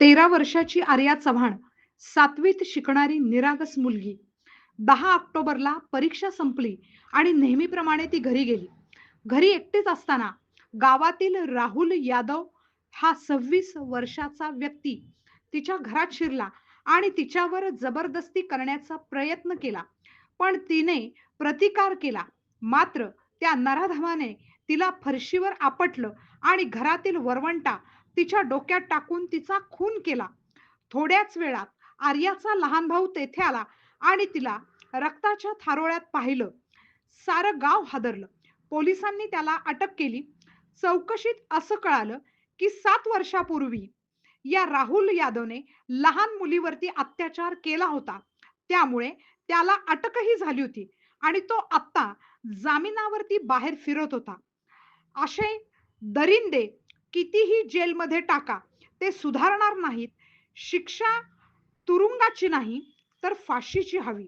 तेरा वर्षाची आर्या चव्हाण सातवीत शिकणारी निरागस मुलगी. दहा ऑक्टोबरला परीक्षा संपली आणि नेहमीप्रमाणे ती घरी गेली. घरी एकटीच असताना गावातील राहुल यादव हा सव्वीस वर्षाचा व्यक्ती. तिच्या घरात शिरला आणि तिच्यावर जबरदस्ती करण्याचा प्रयत्न केला. पण तिने प्रतिकार केला. मात्र त्या नराधमाने तिला फरशीवर आपटलं आणि घरातील वरवंटा तिच्या डोक्यात टाकून तिचा खून केला. थोड्याच वेळात आर्याचा लहान भाऊ तेथे आला आणि तिला रक्ताच्या थारोळ्यात पाहिलं. सारं गाव हादरलं. पोलिसांनी त्याला अटक केली. चौकशीत असं कळालं की सात वर्षापूर्वी या राहुल यादवने लहान मुलीवरती अत्याचार केला होता. त्यामुळे त्याला अटकही झाली होती आणि तो आत्ता जामिनावरती बाहेर फिरत होता. असे दरिंदे कितीही जेलमध्ये टाका ते सुधारणार नाहीत. शिक्षा तुरुंगाची नाही तर फाशीची हवी.